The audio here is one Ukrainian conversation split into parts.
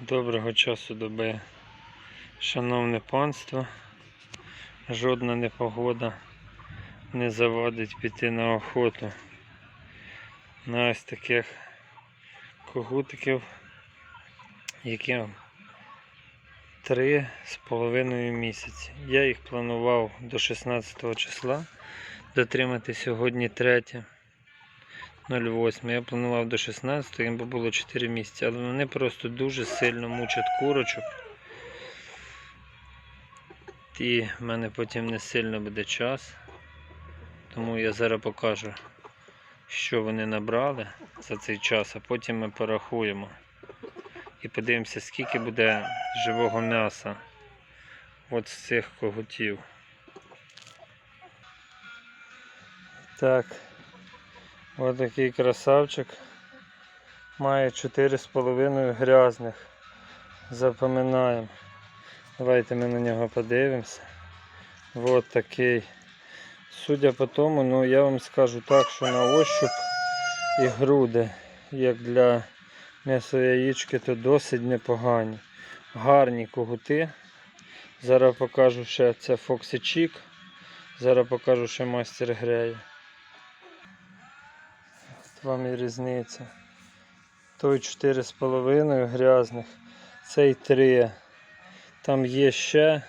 Доброго часу доби, шановне панство. Жодна непогода не завадить піти на охоту. На ось таких когутиків, яким три з половиною місяці. Я їх планував до 16 числа дотримати сьогодні 3. 08. Я планував до 16, їм би було 4 місяці, але вони просто дуже сильно мучать курочок. І в мене потім не сильно буде час. Тому я зараз покажу, що вони набрали за цей час, а потім ми порахуємо. І подивимося, скільки буде живого м'яса от з цих когутів. Так. Ось такий красавчик. Має 4,5 грязних. Запоминаємо. Давайте ми на нього подивимося. Ось такий. Судя по тому, ну я вам скажу так, що на ощуп і груди, як для м'ясо яєчки, то досить непогані. Гарні когути. Зараз покажу ще це Чік. Зараз покажу ще мастер греє. От вам і різниця. Той 4,5 грязних, цей 3. Там є ще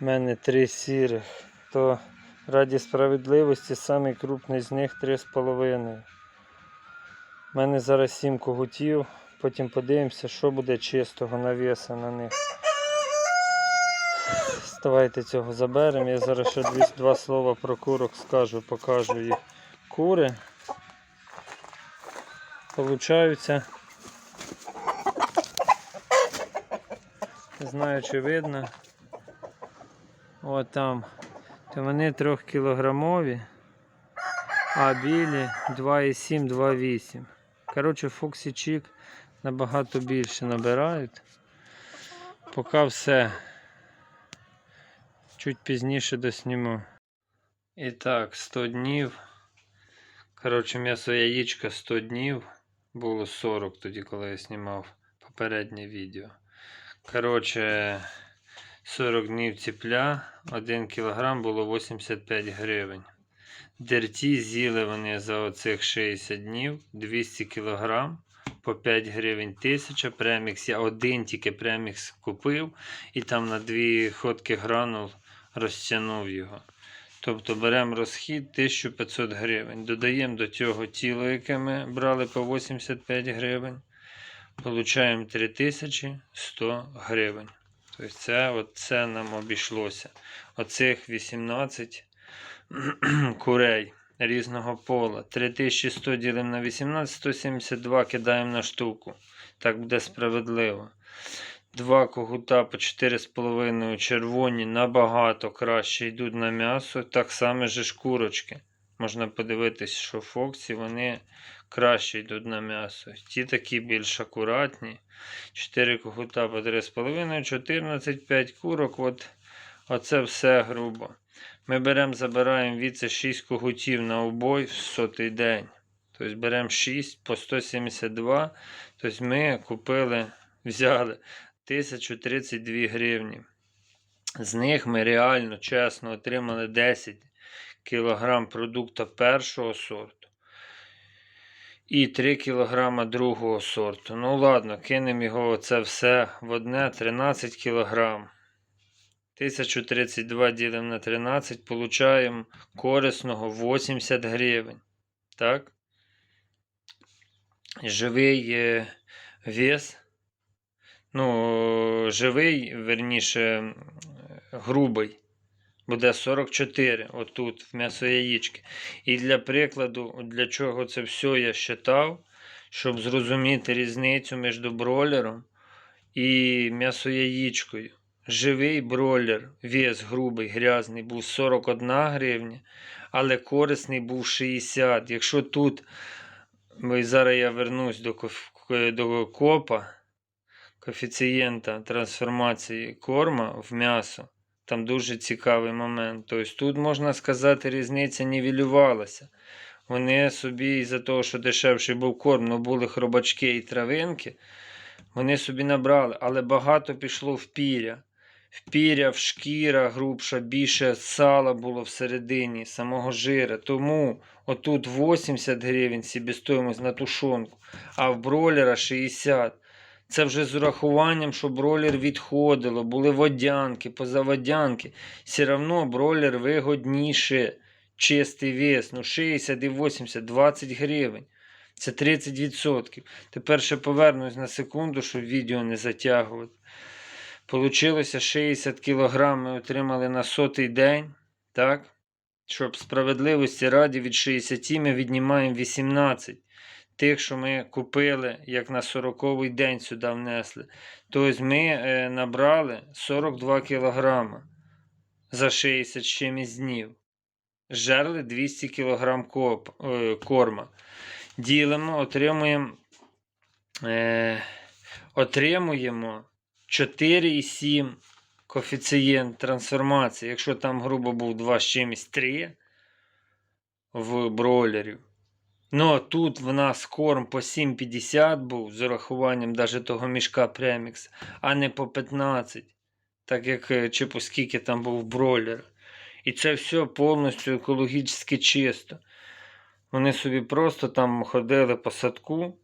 в мене 3 сірих. То раді справедливості самий крупний з них 3,5. У мене зараз 7 когутів. Потім подивимося, що буде чистого навіса на них. Давайте цього заберемо. Я зараз ще два слова про курок скажу, покажу їх. Кури получаються. Не знаю, чи видно. От там. То вони 3 кілограмові, а білі 2,7, 2,8. Коротше, Фоксі Чік набагато більше набирають. Поки все. Чуть пізніше досніму. І так, 100 днів. Коротше, м'ясо яєчка 100 днів. Було 40 тоді, коли я знімав попереднє відео. Коротше, 40 днів ціпля, 1 кг було 85 гривень. Дерті з'їли вони за оцих 60 днів 200 кг по 5 гривень 1000. Премікс я один тільки премікс купив і там на дві ходки гранул розтягнув його. Тобто беремо розхід 1500 гривень. Додаємо до цього тіло, яке ми брали по 85 гривень. Получаємо 3100 гривень. Тобто це, от це нам обійшлося. Оцих 18 курей різного пола. 3100 ділимо на 18, 172 кидаємо на штуку. Так буде справедливо. Два когута по 4,5 червоні набагато краще йдуть на м'ясо. Так само же ж курочки. Можна подивитись, що Фоксі вони краще йдуть на м'ясо. Ті такі більш акуратні. 4 когута по 3,5, 14, 5 курок. От, оце все грубо. Ми беремо, забираємо віце 6 когутів на обой в сотий день. Тобто беремо 6 по 172. Тобто ми купили, взяли 1032 гривні. З них ми реально чесно отримали 10 кг продукту першого сорту і 3 кг другого сорту. Ну ладно, кинемо його це все в одне 13 кг. 1032 ділимо на 13, получаємо корисного 80 гривень. Так? Живий е, вес. Ну, живий, верніше, грубий. Буде 44 отут, в м'ясо яєчки. І для прикладу, для чого це все я считав, щоб зрозуміти різницю між бройлером і м'ясояєчкою. Живий бройлер, вес грубий, грязний, був 41 гривня, але корисний був 60. Якщо тут, зараз я вернусь до, до копа, коефіцієнта трансформації корма в м'ясо, там дуже цікавий момент. Тобто тут, можна сказати, різниця нівелювалася. Вони собі із-за того, що дешевший був корм, ну були хробачки і травинки, Вони собі набрали, але багато пішло в піря. В піря, в шкіра грубша, більше сала було всередині, самого жира. Тому отут 80 гривень себестоїмость на тушонку, а в бройлера 60. Це вже з урахуванням, що бройлер відходило, були водянки, позаводянки. Все одно бройлер вигодніше. Чистий вес, ну 60 і 80, 20 гривень. Це 30%. Тепер ще повернусь на секунду, щоб відео не затягувати. Получилося 60 кг ми отримали на сотий день. Так? Щоб справедливості раді від 60 ми віднімаємо 18 тих, що ми купили, як на 40-й день сюди внесли. Тобто ми е, набрали 42 кг за 60 чимось днів. Жерли 200 кг е, корма. Ділимо, отримуємо, е, отримуємо 4,7 коефіцієнт трансформації. Якщо там, грубо був 2 з чимось 3 в бройлерів. Ну, а тут в нас корм по 7,50 був з урахуванням даже того мішка премікс, а не по 15, так як е, чи по скільки там був бройлер. І це все повністю екологічно чисто. Вони собі просто там ходили по садку.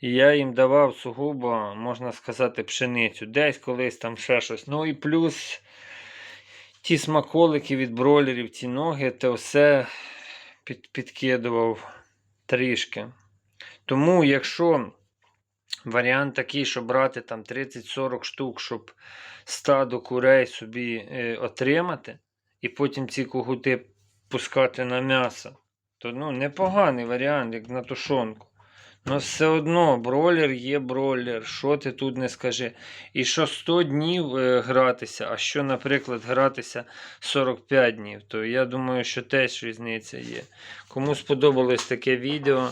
І я їм давав сугубо, можна сказати, пшеницю. Десь колись там ще щось. Ну і плюс ті смаколики від бройлерів, ті ноги, це все під, підкидував трішки. Тому, якщо варіант такий, що брати там 30-40 штук, щоб стадо курей собі е, отримати, і потім ці кугути пускати на м'ясо, то ну, непоганий варіант, як на тушонку. Ну, все одно, бройлер є бройлер, що ти тут не скажи. І що 100 днів е, гратися, а що, наприклад, гратися 45 днів, то я думаю, що теж різниця є. Кому сподобалось таке відео,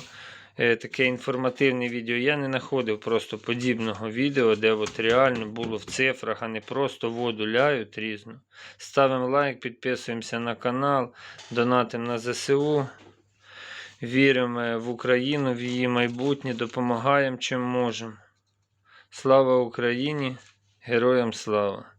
е, таке інформативне відео, я не знаходив просто подібного відео, де от реально було в цифрах, а не просто воду ляють різно. Ставимо лайк, підписуємося на канал, донатимо на ЗСУ. Віримо в Україну, в її майбутнє, допомагаємо чим можемо. Слава Україні! Героям слава!